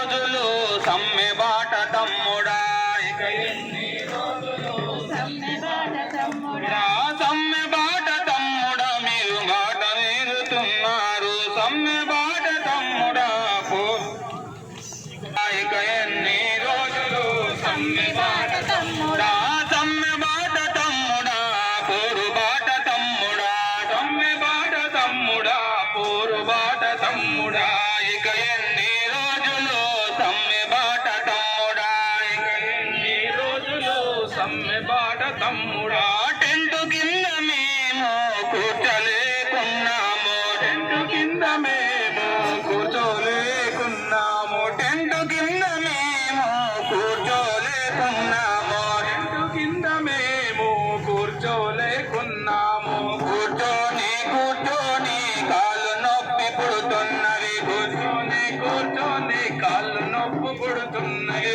రోజులు సమ్మె బాట తమ్ముడా. సమ్మె బాట తమ్ముడా. మీరు బాట నేరుతున్నారు. సమ్మె బాట తమ్ముడా ఇక ఎన్ని రోజులు సమ్మె బాట తమ్ముడా. సమ్మె తమ్ముడా పోరు బాట తమ్ముడా. సమ్మె బాట తమ్ముడా బాట తమ్ముడా. ఇక ఎన్ని సమ్మె బాట తమ్ముడా టెంటు కింద మేము కూర్చోలేకున్నాము టెంటు కింద మేము కూర్చోలేకున్నాము టెంటు కింద మేము కూర్చోలేకున్నాము టెంటు కింద మేము కూర్చోలేకున్నాము కూర్చోని కూర్చోని కాళ్ళు నొప్పి పుడుతున్నవి కూర్చోని కూర్చోని కాళ్ళు నొప్పి పుడుతున్నవి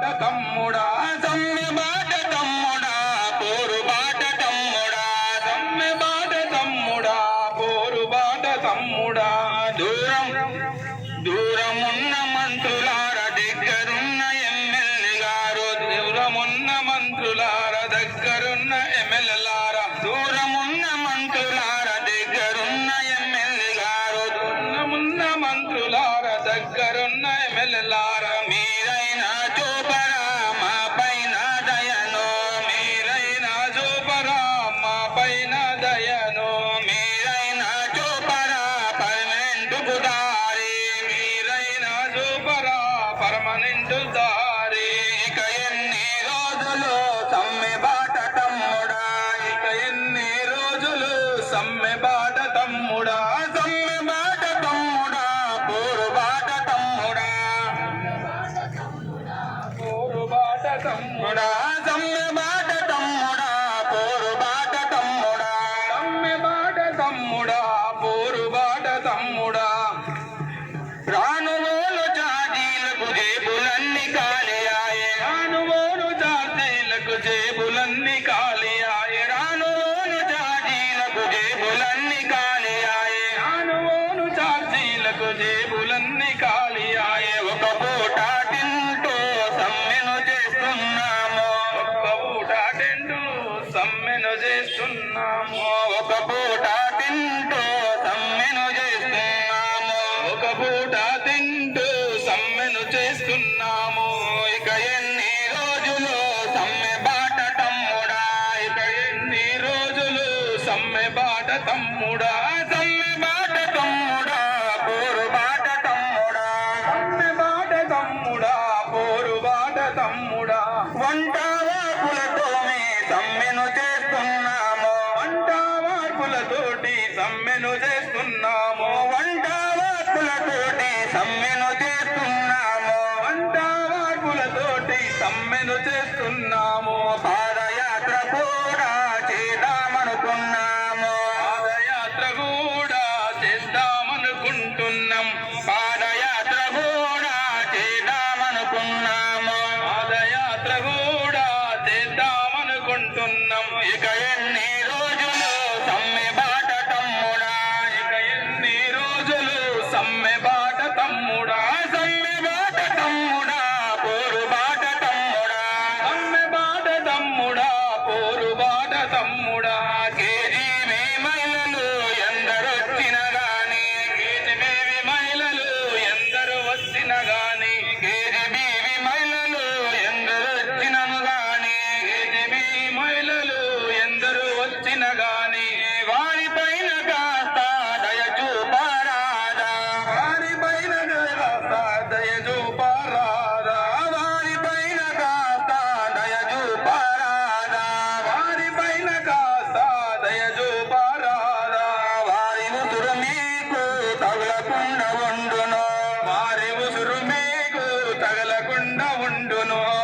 బాట తమ్ముడా సమ్మె తమ్ముడా పోరు బాట తమ్ముడా సమ్మె బాట తమ్ముడా పోరు బాట తమ్ముడా దూరం దూరమున్న మంత్రులార దగ్గరున్న ఎమ్మెల్యే గారు దూరమున్న మంత్రులార దగ్గరున్న ఎమ్మెల్యేలార దూరమున్న మంత్రులార దగ్గరున్న మంత్రులార దగ్గరున్న ఎమ్మెల్యేలార మీరైనా తమ్ముడా చేస్తున్నాము. সুন্না no.